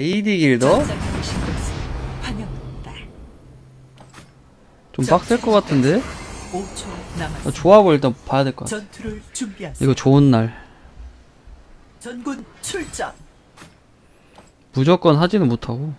레이디 길더? 좀 빡셀 것 같은데? 어, 조합을 일단 봐야 될 것 같아. 이거 좋은 날. 무조건 하지는 못하고.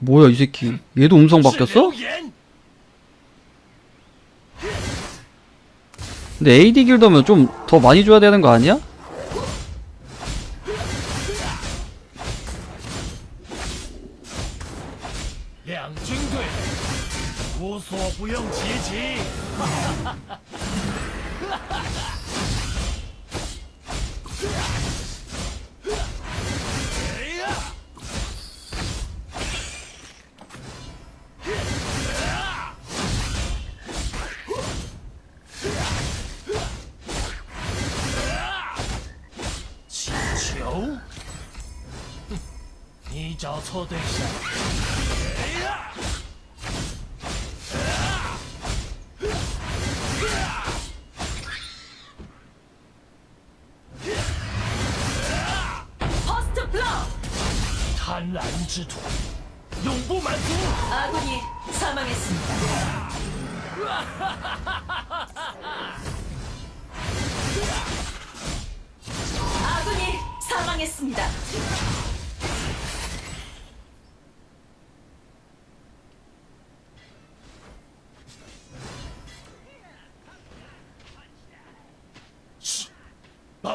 뭐야 이 새끼. 얘도 음성 바뀌었어? 근데 AD 길더면 좀 더 많이 줘야 되는 거 아니야? 저소대시 퍼스트 플러! 탄란 지도 용부 만두 아군이 사망했습니다. 아군이 사망했습니다.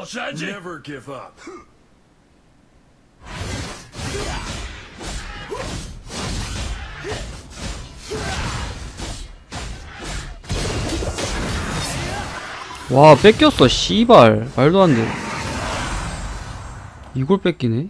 써야지. Never give up. 와 뺏겼어 씨발 말도 안돼 이걸 뺏기네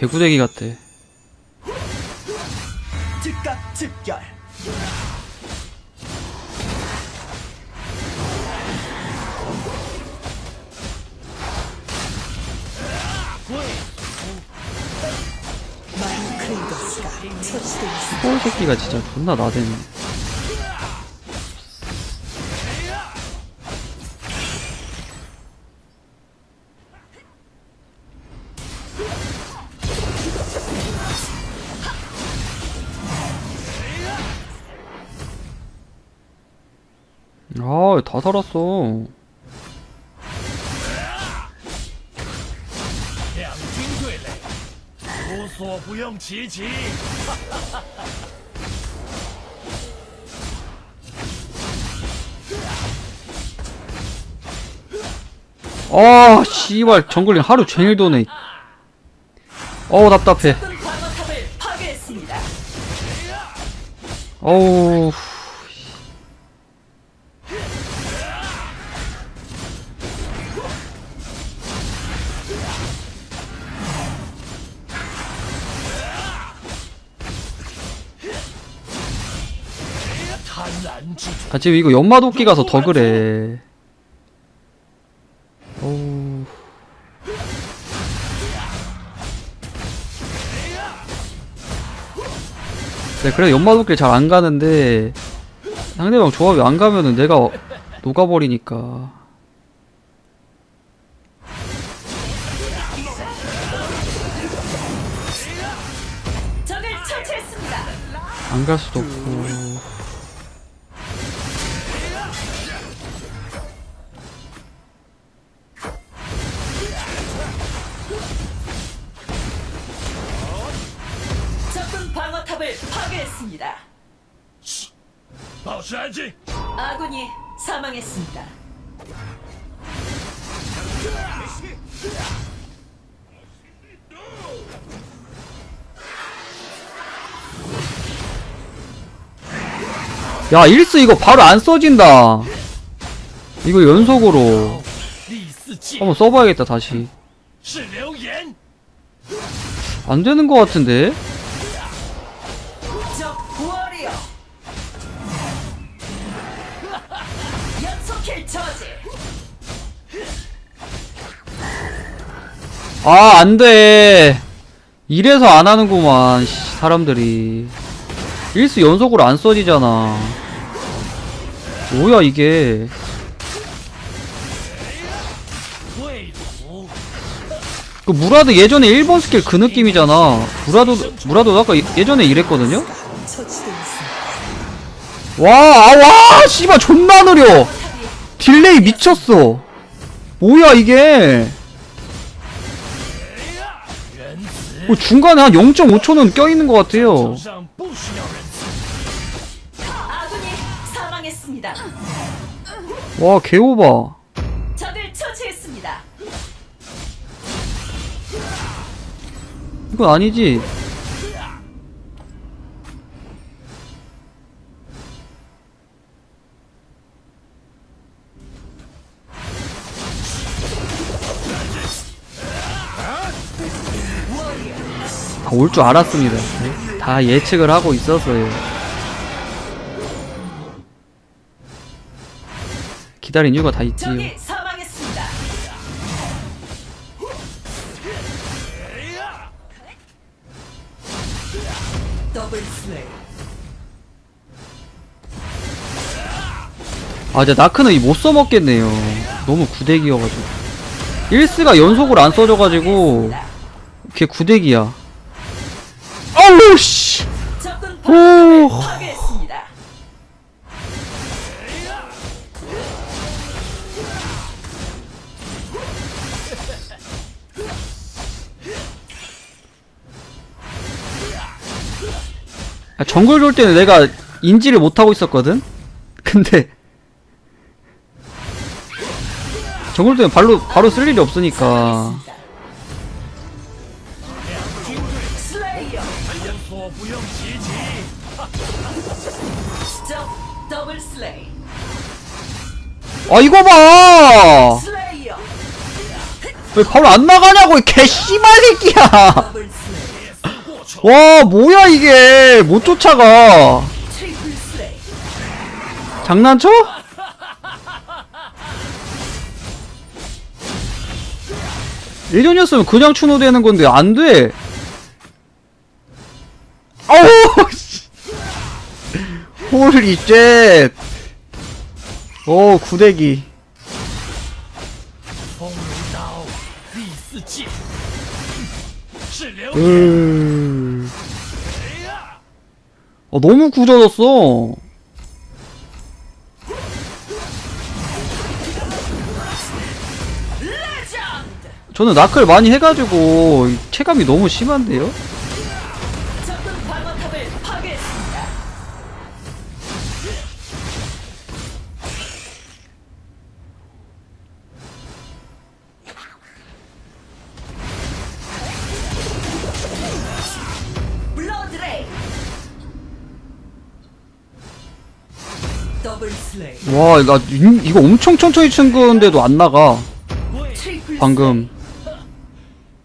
개구대기 같아. 즉각 즉결. 꼴 새끼가 진짜 존나 나대네. 아, 다 살았어. 아, 씨발 정글링 하루 종일 도네. 어우 답답해. 어우. 아 지금 이거 연마도끼 가서 더 그래. 네 그래 연마도끼 잘 안 가는데 상대방 조합이 안 가면은 내가 녹아버리니까. 안 갈 수도 없고. 기지를 파괴했습니다. 마셔야지. 아군이 사망했습니다. 야 일스 이거 바로 안 써진다 이거 연속으로 한번 써봐야겠다 다시 안되는 것 같은데 아 안돼. 이래서 안 하는구만 씨, 사람들이. 일스 연속으로 안 써지잖아. 뭐야 이게? 그 무라드 예전에 1번 스킬 그 느낌이잖아. 무라도 무라도 아까 예- 예전에 이랬거든요? 처치돼 있습니다. 와아와 씨발 존나 느려. 딜레이 미쳤어. 뭐야 이게 뭐 중간에 한 0.5초는 껴있는 것 같아요 아군이 사망했습니다. 와 개오바 적을 처치했습니다. 이건 아니지 올 줄 알았습니다 네, 다 예측을 하고 있었어요 기다린 이유가 다 있지요. 아, 이제 나크는 이못 써먹겠네요. 너무 구대기여가지고. 일스가 연속으로 안 써져가지고, 걔 구대기야. 아우, 씨! 오. 아, 정글 돌 때는 내가 인지를 못하고 있었거든? 근데, 정글 때는 발로, 바로 쓸 일이 없으니까. 슬레이. 아, 이거 봐! 슬레이어. 왜 바로 안 나가냐고, 이 개씨발 새끼야! 더블 슬레이. 过错， 와, 뭐야, 이게! 못 쫓아가! 트리플 슬레이. 장난쳐? 예전이었으면 그냥 추노되는 건데 안 돼. 어우 씨. 홀리잽 오 구대기. 음. 어 너무 구려졌어. 저는 나클 많이 해가지고 체감이 너무 심한데요? 와, 나 이- 이거 엄청 천천히 친 건데도 안 나가. 贵， 트리플 방금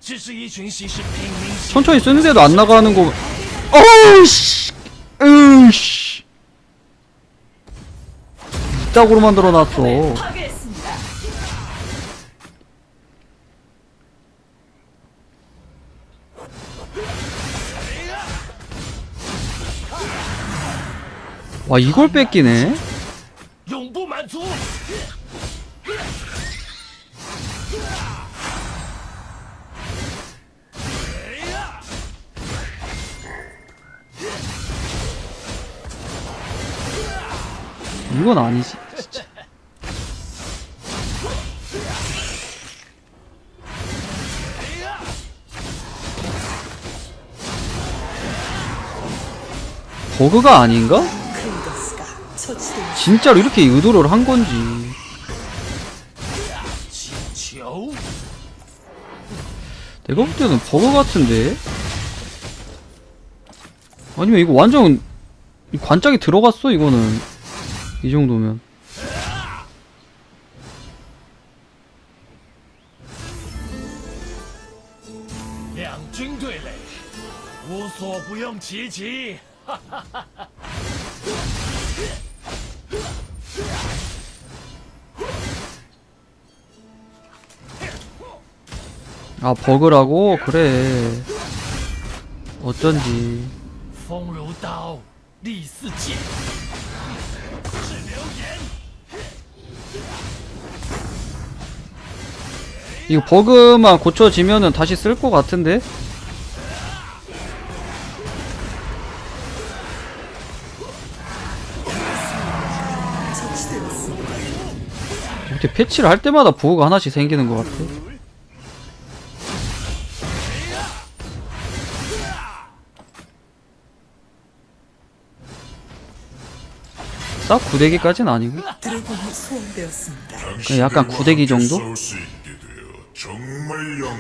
只是一群行事平民心 천천히 쓰는데도 안 나가는 거. 어우씨, 으씨. 이따구로 만들어놨어. 슬레이. 파괴했습니다. 와, 이걸 뺏기네. 이건 아니지 진짜 버그가 아닌가? 진짜로 이렇게 의도를 한 건지 내가 볼 때는 버그 같은데? 아니면 이거 완전 이 관짝이 들어갔어 이거는 이 정도면 两军对垒，无所不用其极。 아 버그라고? 그래 어쩐지 风如刀，利似剑。 이거 버그만 고쳐지면은 다시 쓸 것 같은데? 이렇게 패치를 할 때마다 버그가 하나씩 생기는 것 같아 싹 구대기까지는 아니고. 그냥 약간 구대기 정도? 정말 영광.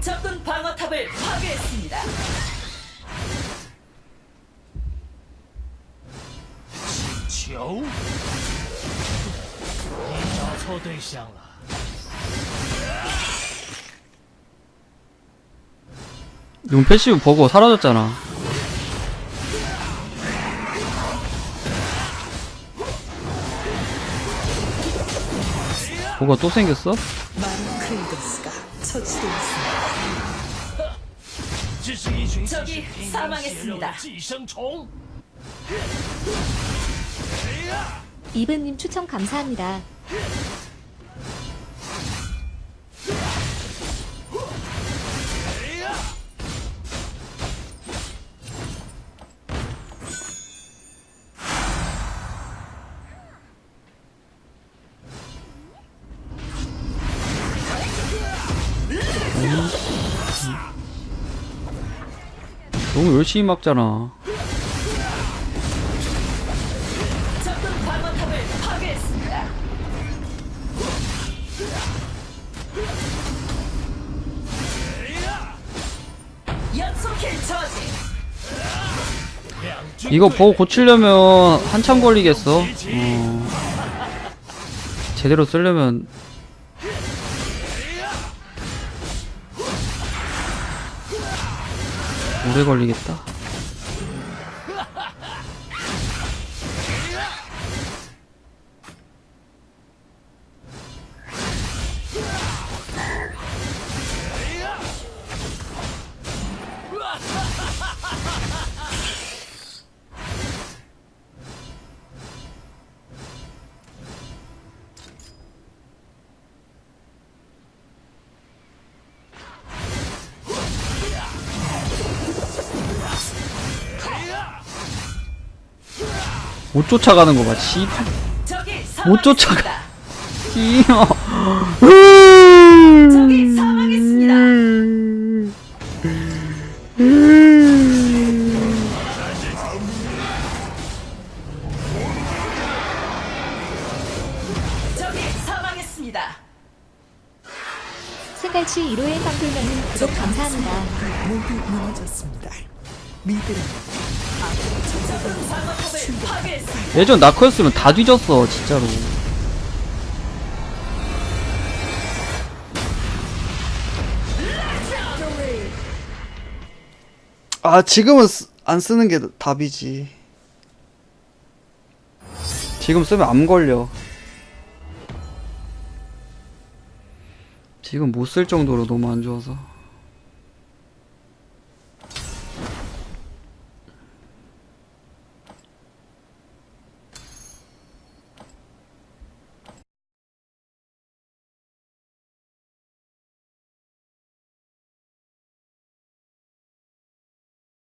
적군 방어탑을 파괴했습니다. 香了。용 패시브 보고 사라졌잖아. 뭐가 또 생겼어? 저기 사망했습니다. 이브님 추천 감사합니다. 너무 열심히 막잖아. 이거 보고 고치려면 한참 걸리겠어. 어... 제대로 쓰려면 오래 걸리겠다 못 쫓아가는 거 봐 씨발 적이 못 쫓아가. 사망했습니다. 끼어 적이 사망했습니다. 적이 사망했습니다. 생갈치 1호의 빵돌면은 구독 감사합니다. 모두 무너졌습니다. 미드는 적군 방어탑을 파괴했습니다. 예전 나코였으면 다 뒤졌어 진짜로. 아 지금은 안 쓰는 게 답이지. 지금 쓰면 암 걸려. 지금 못 쓸 정도로 너무 안 좋아서